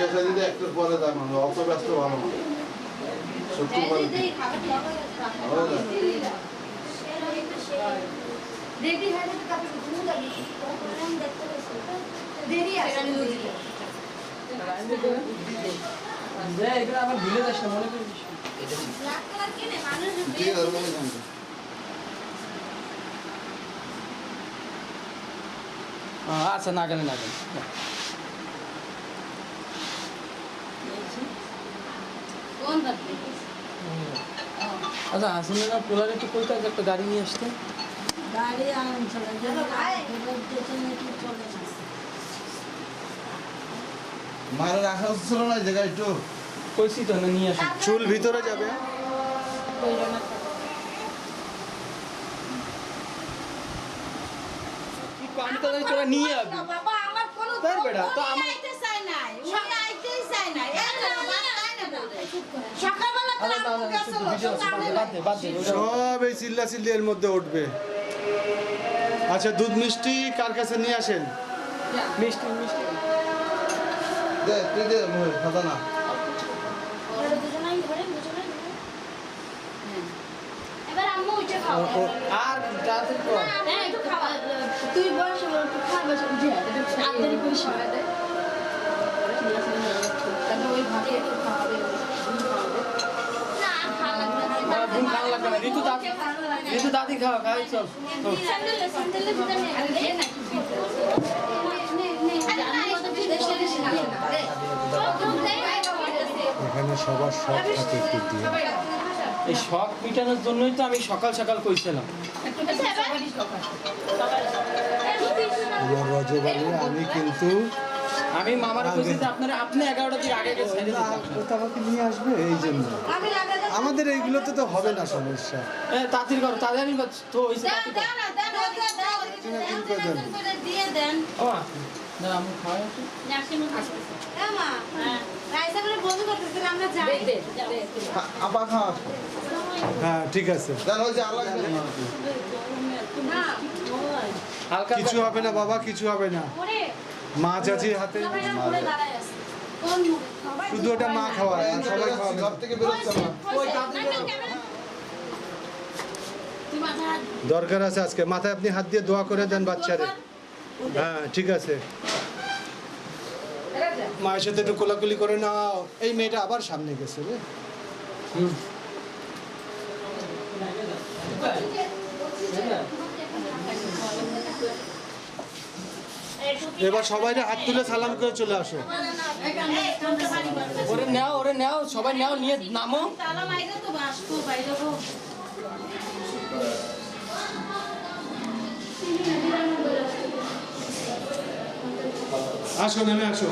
বিয়ে শাদিতে একটু পরে দাম হবে অত ব্যস্ত ভালো না। সত্যি পরে হয়ে আবার ভুলে যাস না মনে করিস। জানতো আচ্ছা না গেলে না গেলে আচ্ছা হাসিনা পোলারে একটু কইতে একটা গাড়ি নিয়ে আসতে? গাড়ি না না মায়ের রাখা ছিল না এই জায়গায় একটু কইছি তো না নিয়ে আসো চুল ভিতরে যাবে? পানি তো তোরা নিয়ে তাই বেটা, তো আমার- সব এই চিল্লা চিল্লি এর মধ্যে উঠবে। আচ্ছা দুধ মিষ্টি কার কাছে নিয়ে আসেন? মিষ্টি মিষ্টি। দে তুই দে খাতা না। ও- আর হ্যাঁ তুই বয়স হলো ঋতু দাদি ঋতু দাদি খাই চল এখানে সবার সব থাকে একটু দিয়ে। এই শখ মিটানোর জন্যই তো আমি সকাল সকাল কইছিলাম। রজবাড়ি আমি কিন্তু আমি মামার কইছি যে আপনারা আপনি এগারোটা দিন আগে গেছে ছেড়ে দিতে আপনার। তো আমাকে নিয়ে আসবে এই জন্য। আমি লাগাতে আমাদের এইগুলোতে তো হবে না সমস্যা। এ তাড়াতাড়ি করো তাড়াতাড়ি করো। তো হইছে দিয়ে দেন। ও দাঁড়া, আমি খাওয়াই একটু। এ মা। রাইসা করে বন্ধু করতেছিল আমরা যাই। খা- আপা খা হ্যাঁ ঠিক আছে। কিছু হবে না বাবা কিছু হবে না। ওরে মা চাচির হাতে? সবাই না ঘুরে দাঁড়ায় আছে। সবাই শুধু ওটা মা খাওয়ায় আর সবাই ঘর থেকে বেরোচ্ছে হাত দরকার আছে আজকে। মাথায় আপনি হাত দিয়ে দোয়া করে দেন বাচ্চারে। হ্যাঁ ঠিক আছে। মায়ের সাথে একটু কোলাকুলি করে নাও। এই মেয়েটা আবার সামনে গেছে রে। হুম। এবার সবাই হাত তুলে সালাম করে চলে আসো। ওরে নাও ওরে নাও, সবাই নাও, নিয়ে নামো। আসো, নেমে আসো।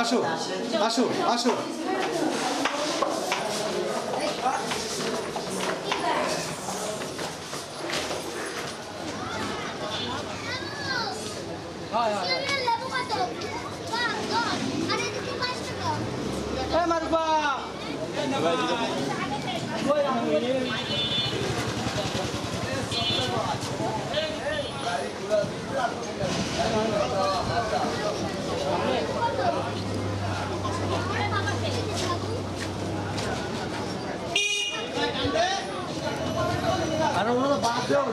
আসো আসো আসো আসো হয় হয় হয় লেবু কত বাহ দশ আরে দিকে পাঁচ টাকা এ মারবা ওই আমি আরে ওরা বাদ দেওয়া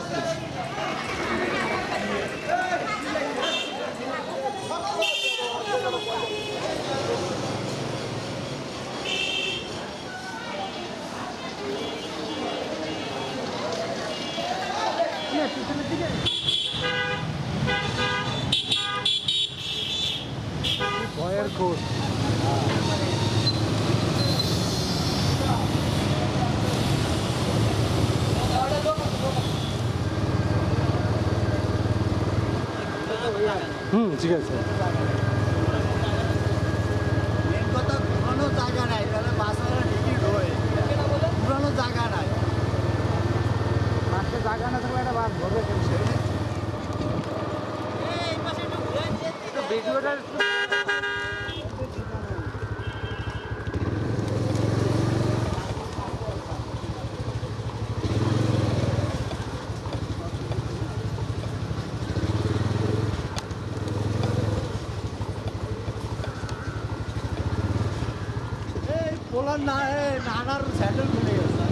ভয়ের কোট হুম ঠিক আছে মেন কথা পুরানো জায়গা নাই তাহলে বাসের টিকিট হয় পুরানো জায়গা নাই পাশে জায়গা না থাকলে এই পোলার না এ নানার স্যান্ডেল খুলে গেছে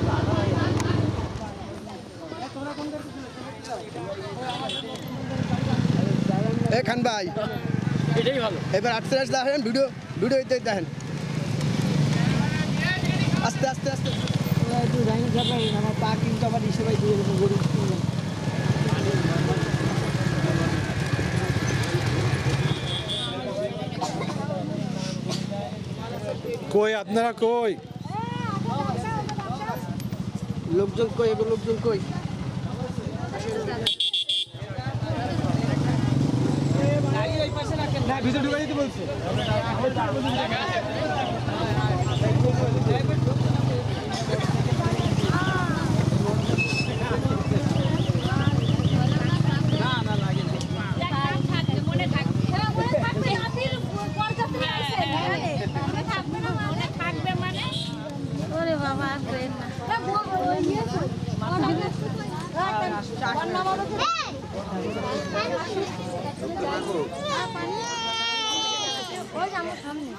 এ খান ভাই। এটাই ভালো। এবার আসেন ভিডিও ভিডিও দিতে দেখেন। আস্তে আস্তে আস্তে। আমার পা কিন্তু আবার হিসেবে দিয়ে গরু কই আপনারা কই? লোকজন কই এবার লোকজন কই? না ভিতরে ঢুকে দিতে বলছে মনে থাকবে মনে থাকবে হাতির বরযাত্রী আছে মনে থাকবে না মনে থাকবে মানে ওরে বাবা আর কইেন না না বল ওই নিয়েছো ওই যে আমার সামনে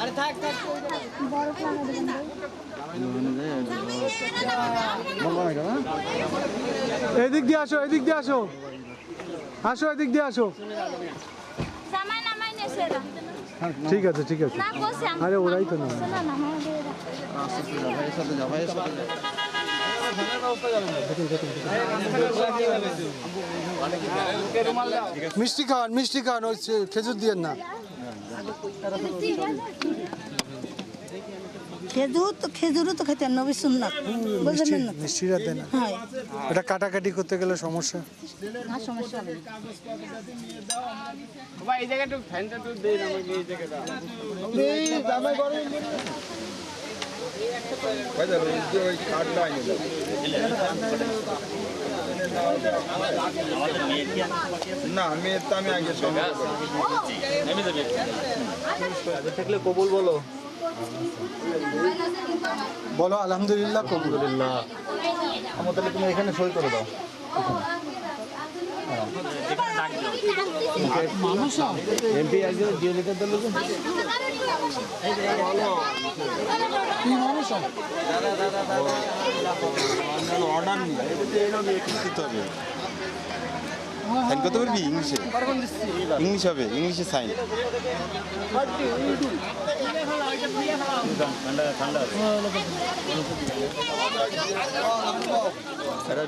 আরে থাক থাক বড় প্লানে এদিক দিয়ে আসো এদিক দিয়ে আসো আসো এদিক দিয়ে আসো ঠিক আছে ঠিক আছে আরে ওরাই তো না হ্যাঁ মিষ্টি খাওয়ান মিষ্টি খাওয়ান ওই খেজুর দিয়ে না। খেজুর তো খেজুরও তো খেতেন নবী সুন্নাত মিষ্টি বুঝলেন না। মিষ্টিরা দেন না। হয়। এটা কাটাকাটি করতে গেলে সমস্যা। না সমস্যা এই জায়গাটা ফ্যানটা এই জায়গাটা। না আমি তো আমি আগে থাকলে কবুল বলো বলো আলহামদুলিল্লাহ কবুল আমার তাহলে তুমি এখানে সই করে দাও এমপি আগে দিয়ে দিতে দিল অর্ডার নিয়ে দিতে হবে সাইন করতে পারবি ইংলিশে। ইংলিশ হবে ইংলিশে সাইন।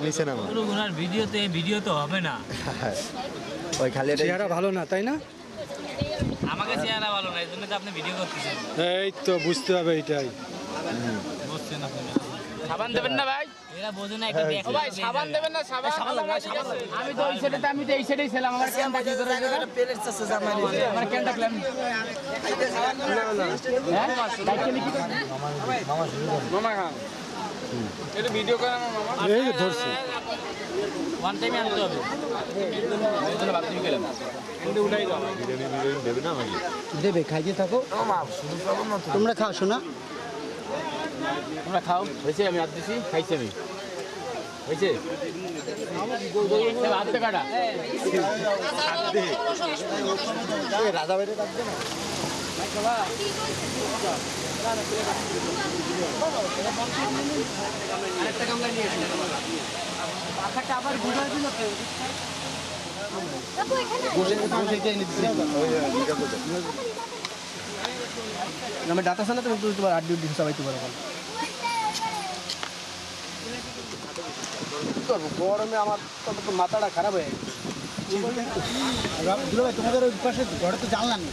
নিচে নামা। ওনার ভিডিওতে ভিডিও তো হবে না। ওই খালি চেহারা ভালো না তাই না? আমাকে চেহারা ভালো না এই জন্য তো আপনি ভিডিও করতেছেন। এই তো বুঝতে হবে এটাই। বুঝছেন আপনি। সাবান দেবেন না ভাই। এরা বোঝে না একটা ব্যাগ ভাই সাবান দেবেন না সাবান আমি তো ওই সাইডে আমি তো এই সাইডেই ছিলাম আমার ক্যানটা কি ধরে আমার ক্যানটা ক্লাম হ্যাঁ? বাইকে লিখি মামা খান। এটা ভিডিও করে আমার মামা। এই ধরছে। ওয়ান টাইমে আনতে হবে। এই জন্য বাথরুমে গেলাম কিন্তু উঠাই দাও দেবে খাইতে থাকো তোমরা খাও শোনা। তোমরা খাও। হয়েছে আমি হাত দিছি খাইছি আমি। হয়েছে? রাজা বাইরে রাখবে না ডাটা সানা তুমি তো তোমার আড্ডি উড্ডি এখন গরমে আমার তো মাথাটা খারাপ হয়ে গেছে। তোমাদের ওই পাশে ঘরে তো জানলাম না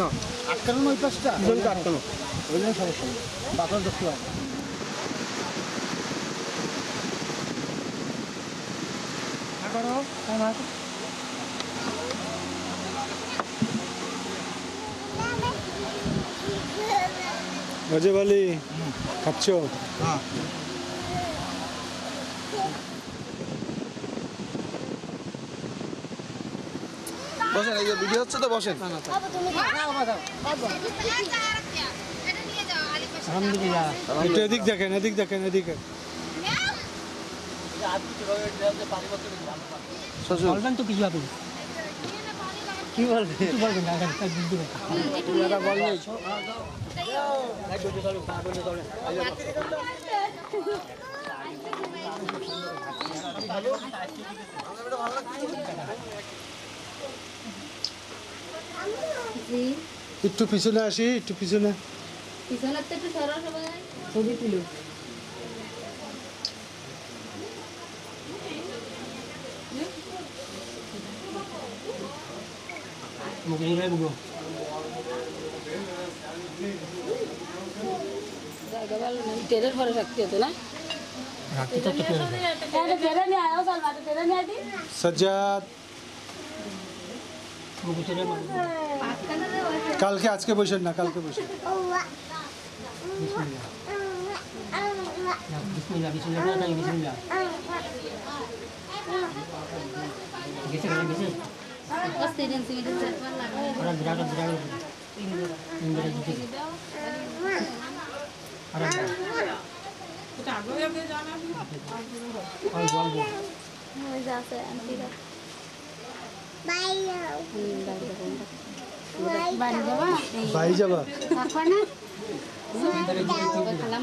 না। আটকানো ওই পাশটা? আটকানো। ওই জন্য সমস্যা নেই। বাতাস দেখতে হবে। অজয় আলী খাচ্ছ? বসেন এই যে ভিডিও হচ্ছে তো বসেন। একটু এদিক দেখেন এদিক দেখেন এদিকে। শ্বশুর। বলবেন তো কিছু আপনি। কি বলবেন না এখানে একটু পিছনে আসি একটু পিছনে। পিছনের তো একটু সরো সবাই। ছবি তুলো। মুখে নিয়ে বুঝো জায়গা ভালো না রাখতে হতো না? রাখতে কালকে আজকে বসেন না কালকে বসেন। যে আছে আন্টিরা বাড়ি যাবা ভাই যাবা থাকবা না খালাম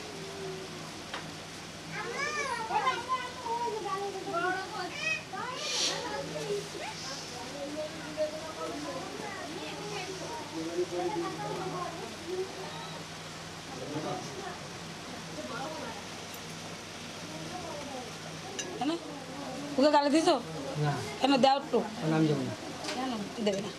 কেন? ওকে গালি দিছো? কেন দেও একটু? নাম যাব না কেন? দেবে না।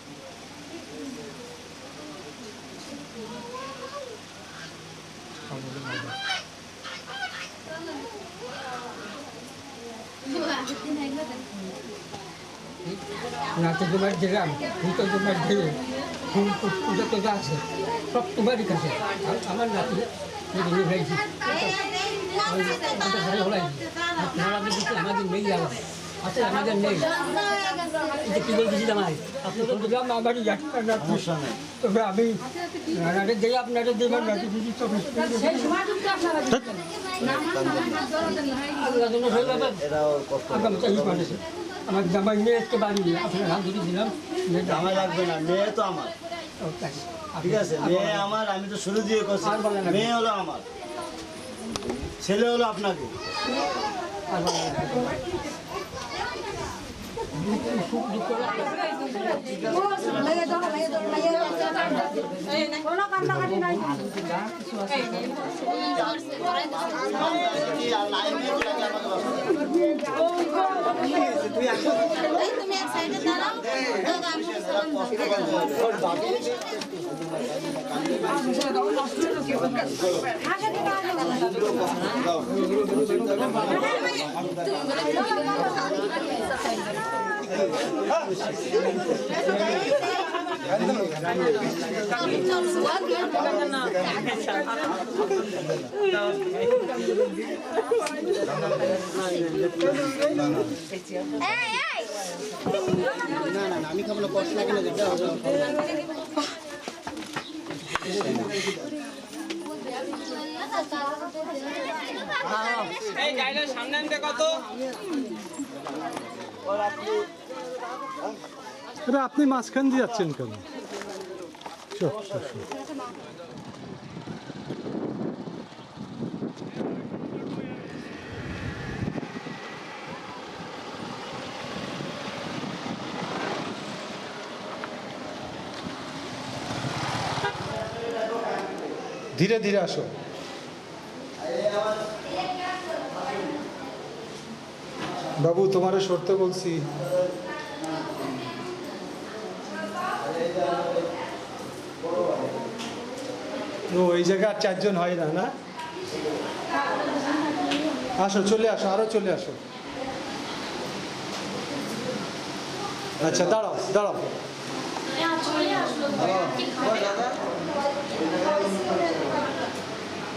নাচে তোমার দিলাম ভিতর তোমার দিলে পূজা তো আছে সব তোমারই কাছে আমার নাতি নিয়ে ফেলছি আমাদের মেয়ে যাওয়া আছে আমাদের নেই। কি বলতেছি জামাই আপনি তো আমার একটা নাতি তবে আমি রানারে দিয়ে আপনারা দেবেন নাতি দিদি চব্বিশ আমার জামাই আসতে পারিনি আপনার হাত ধরে দিলাম। জামাই লাগবে না মেয়ে তো আমার। ঠিক আছে মেয়ে আমার আমি তো শুরু দিয়ে করছি। মেয়ে হলো আমার। ছেলে হলো আপনাকে। তুমি এক সাইডে দাঁড়াও দাদা আমি আপনি মাঝখান দিয়ে যাচ্ছেন কেন? ধীরে ধীরে আসো। বাবু তোমারে সরতে বলছি। ও এই জায়গায় আর চারজন হয় না না? আসো চলে আসো আরও চলে আসো। আচ্ছা দাঁড়াও দাঁড়াও।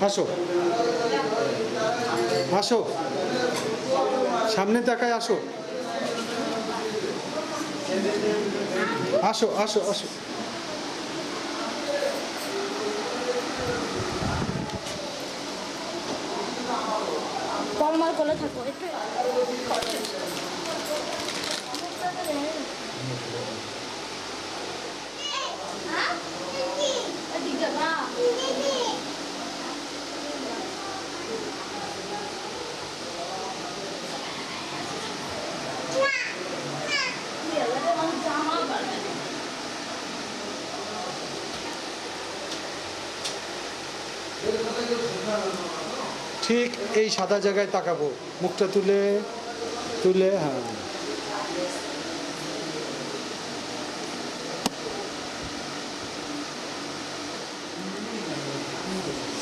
আসো। আসো। সামনে তাকায় আসো। আসো আসো আসো। কলমার কলে থাকো। ঠিক এই সাদা জায়গায় তাকাবো। মুখটা তুলে তুলে হ্যাঁ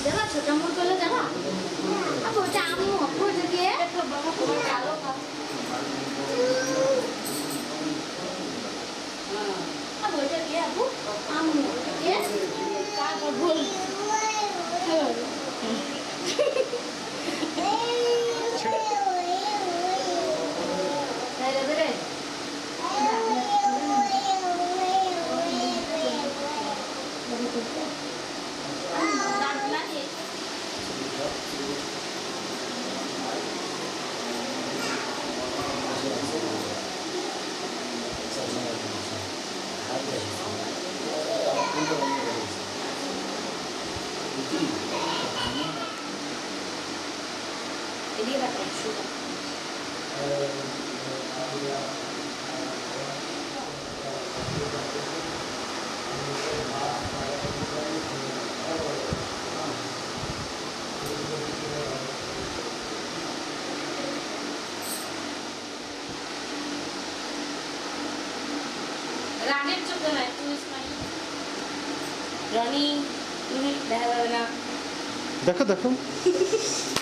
জানা ছোট মোট কোলে জানা আপু ওটা আম্মু আপু ওটা দিয়ে কালো আপু ওটা দিয়ে আপু আম্মু ওটা দিয়ে তারপর ভুল এদিকে রাখো সুতা রানের চোখে না একটু স্মাইল রনি দেখা যাবে না। দেখো দেখো।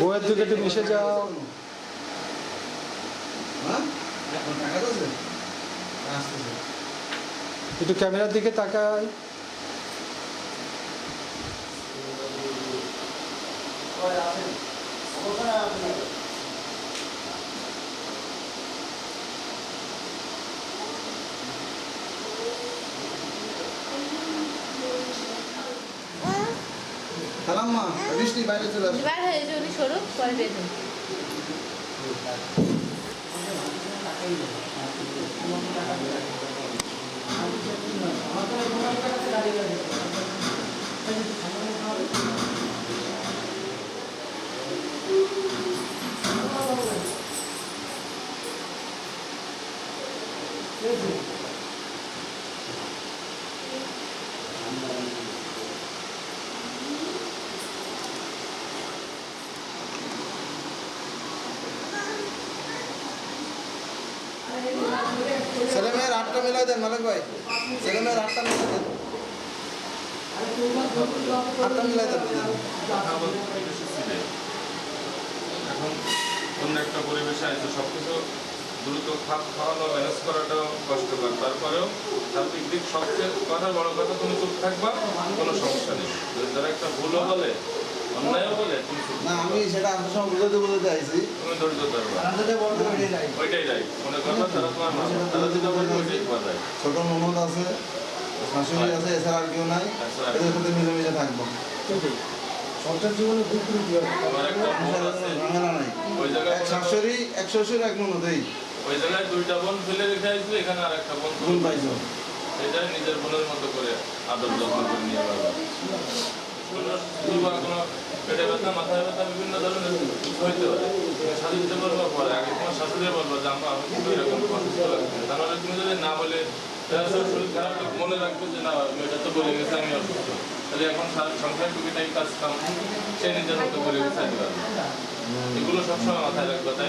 বইয়ের দিকে একটু মিশে যাও। একটু ক্যামেরার দিকে তাকাই। খালাম্মা বৃষ্টি বাইরে চলে আসো। এবার হয়ে যাবে সরু পরে বের হবে ছেলে মেয়ের আটটা মিলাই দেন, মালিক ভাই। মেয়ের আটটা দেন। মিলাই দেন। অন্য একটা পরিবেশে আছে সব কিছু দ্রুত খাপ খাওয়ানো ম্যানেজ করাটাও কষ্টকর। তারপরেও সার্বিক দিক সবচেয়ে কথা, বড় কথা, তুমি চুপ থাকবা, কোনো সমস্যা নেই। যদি তারা একটা ভুলও বলে না আমি সেটা আপনার সঙ্গে বুঝাতে বুঝাতে আইছি মনে ছোট মোহাম্মদ আছে শাশুড়ি আছে এছাড়া আর কেউ নাই। এদের সাথে মিলেমিশে থাকব। সংসার জীবনে ভুল ত্রুটি হয় নাই। ওই জায়গায় এক শাশুড়ি এক শ্বশুর এক ননদেই ওই জায়গায় দুইটা বোন ফেলে রেখে আসবে এখানে আর একটা বোন ভুল পাইছো। সেটা নিজের বোনের মতো করে আদর যত্ন করে নিয়ে পারবে পেটে ব্যথা মাথায় ব্যথা বিভিন্ন ধরনের হইতে পারে। পরে আগে তোমার শাশুড়ি বলব, যে আমরা আমি কিন্তু তুমি যদি না বলে মনে রাখবে যে, না, মেয়েটা তো বলে গেছে, আমি অসুস্থ। তাহলে এখন সংসার টুকিটাই কাজ কাম, সে নিজের মতো করে গেছে এগুলো সবসময় মাথায় রাখবে, তাই